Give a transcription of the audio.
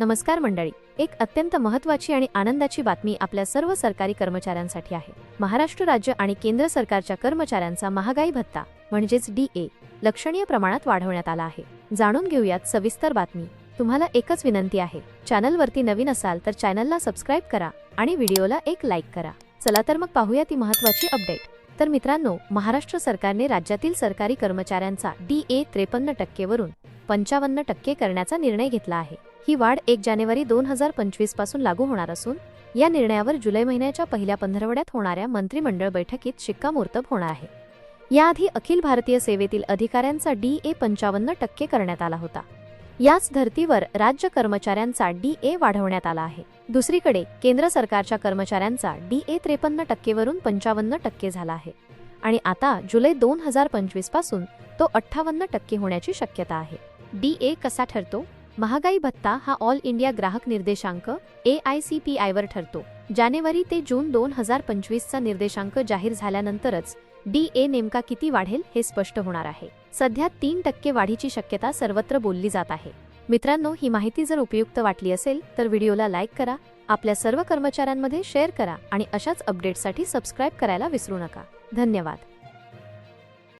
नमस्कार मंडळी. एक अत्यंत महत्त्वाची आणि आनंदाची बातमी आपल्या सर्व सरकारी कर्मचाऱ्यांसाठी आहे. महाराष्ट्र राज्य आणि केंद्र सरकारच्या कर्मचाऱ्यांचा महागाई भत्ता म्हणजेच डी ए लक्षणीय प्रमाणात वाढवण्यात आला आहे. जाणून घेऊयात सविस्तर बातमी. तुम्हाला एकच विनंती आहे. चॅनलवरती नवीन असाल तर चॅनलला सबस्क्राईब करा आणि व्हिडिओला एक लाईक करा. चला तर मग पाहूया ती महत्त्वाची अपडेट. तर मित्रांनो महाराष्ट्र सरकारने राज्यातील सरकारी कर्मचाऱ्यांचा डी ए त्रेपन्न टक्केवरून पंचावन्न टक्के करण्याचा निर्णय घेतला आहे. ही वाढ एक जानेवारी दोन हजार पंचवीसपासून लागू होणार असून या निर्णयावर जुलै महिन्याच्या पहिल्या पंधरवड्यात होणाऱ्या मंत्रिमंडळ बैठकीत शिक्कामोर्तब होणार आहे. याआधी अखिल भारतीय सेवेतील अधिकाऱ्यांचा डी ए पंचावन्न टक्के करण्यात आला होता. याच धर्तीवर राज्य कर्मचाऱ्यांचा डी ए वाढवण्यात आला आहे. दुसरीकडे केंद्र सरकारच्या कर्मचाऱ्यांचा डी ए त्रेपन्न टक्केवरून पंचावन्न टक्के झाला आहे. आणि आता जुलै दोन हजार पंचवीसपासून तो अठ्ठावन्न टक्के होण्याची शक्यता आहे. डी ए कसा ठरतो? महागाई भत्ता हा ऑल इंडिया ग्राहक निर्देशांक ए आय सी पी आयवर ठरतो. जानेवारी ते जून दोन हजार पंचवीसचा निर्देशांक जाहीर झाल्यानंतरच डी ए नेमका किती वाढेल हे स्पष्ट होणार आहे. सध्या तीन टक्के वाढीची शक्यता सर्वत्र बोलली जात आहे. मित्रांनो ही माहिती जर उपयुक्त वाटली असेल तर व्हिडिओला लाईक करा आपल्या सर्व कर्मचाऱ्यांमध्ये शेअर करा आणि अशाच अपडेट्ससाठी सबस्क्राईब करायला विसरू नका. धन्यवाद.